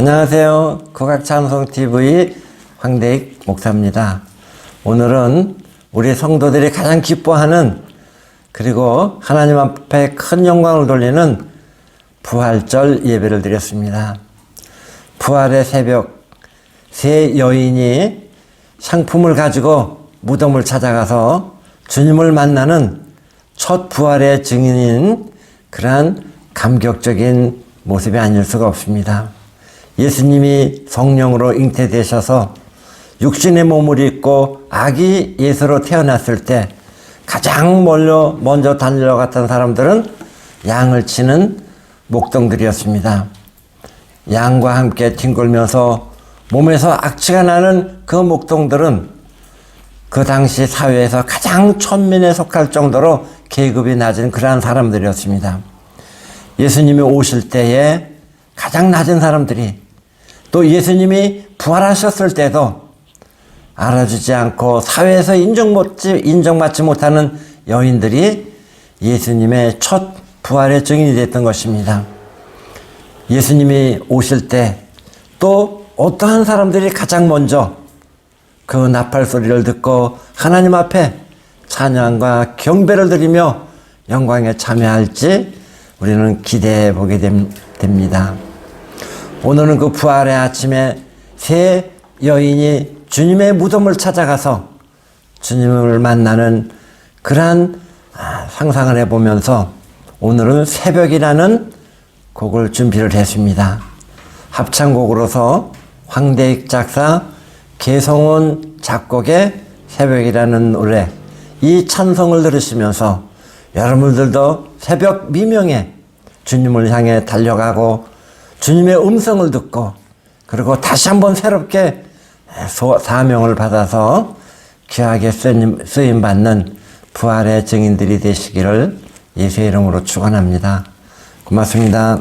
안녕하세요. 국악찬송TV 황대익 목사입니다. 오늘은 우리 성도들이 가장 기뻐하는 그리고 하나님 앞에 큰 영광을 돌리는 부활절 예배를 드렸습니다. 부활의 새벽 세 여인이 상품을 가지고 무덤을 찾아가서 주님을 만나는 첫 부활의 증인인 그러한 감격적인 모습이 아닐 수가 없습니다. 예수님이 성령으로 잉태되셔서 육신의 몸을 입고 아기 예수로 태어났을 때 가장 멀려 먼저 달려갔던 사람들은 양을 치는 목동들이었습니다. 양과 함께 뒹굴면서 몸에서 악취가 나는 그 목동들은 그 당시 사회에서 가장 천민에 속할 정도로 계급이 낮은 그러한 사람들이었습니다. 예수님이 오실 때에 가장 낮은 사람들이 또 예수님이 부활하셨을 때도 알아주지 않고 사회에서 인정받지, 인정받지 못하는 여인들이 예수님의 첫 부활의 증인이 됐던 것입니다. 예수님이 오실 때 또 어떠한 사람들이 가장 먼저 그 나팔 소리를 듣고 하나님 앞에 찬양과 경배를 드리며 영광에 참여할지 우리는 기대해 보게 됩니다. 오늘은 그 부활의 아침에 세 여인이 주님의 무덤을 찾아가서 주님을 만나는 그러한 아, 상상을 해보면서 오늘은 새벽이라는 곡을 준비를 했습니다. 합창곡으로서 황대익 작사, 개성훈 작곡의 새벽이라는 노래, 이 찬송을 들으시면서 여러분들도 새벽 미명에 주님을 향해 달려가고 주님의 음성을 듣고 그리고 다시 한번 새롭게 사명을 받아서 귀하게 쓰임 받는 부활의 증인들이 되시기를 예수의 이름으로 축원합니다. 고맙습니다.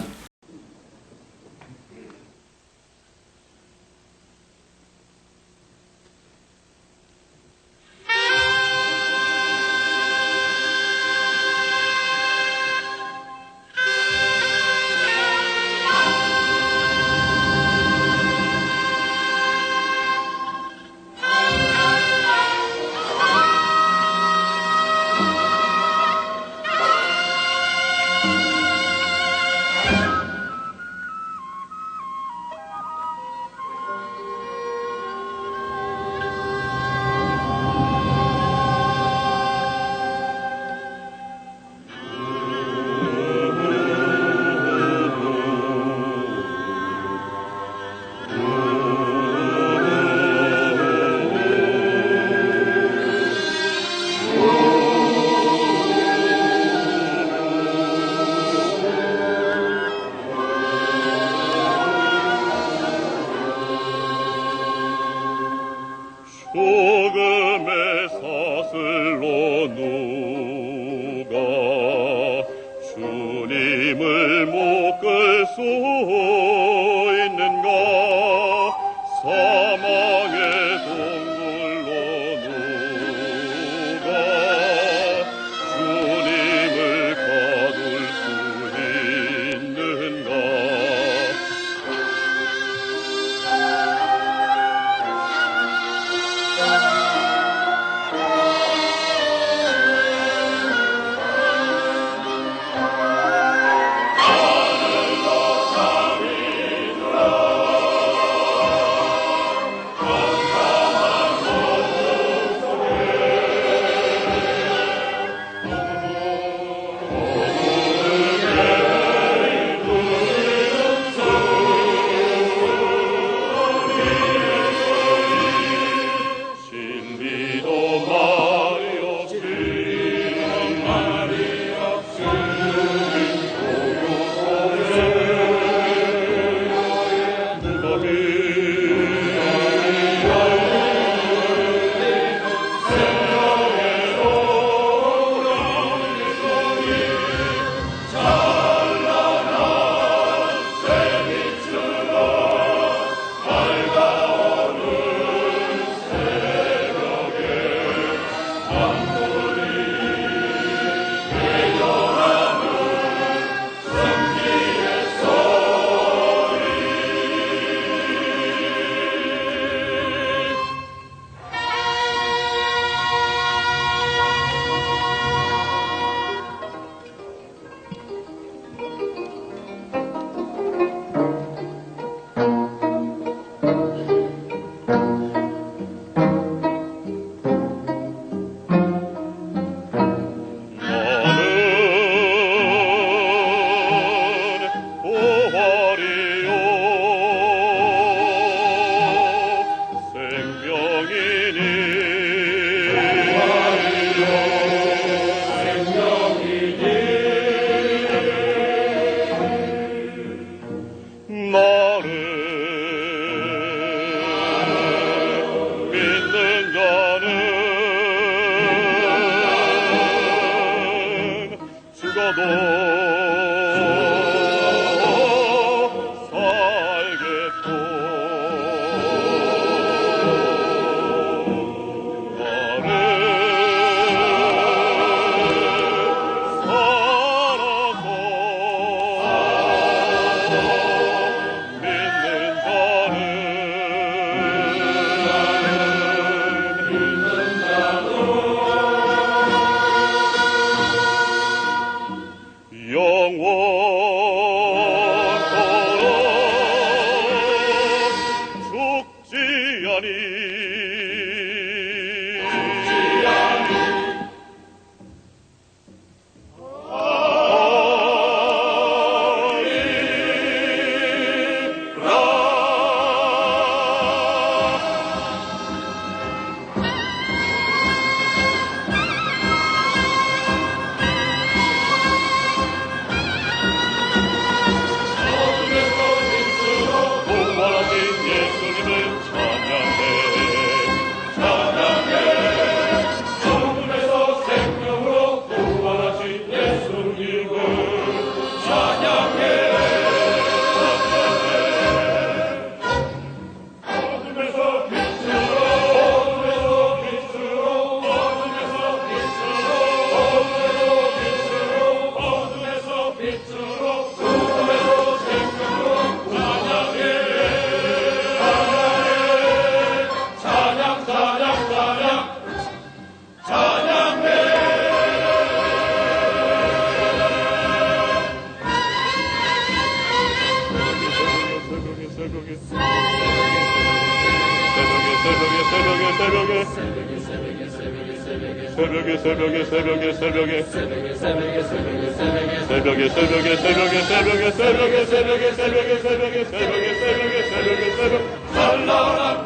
Allora,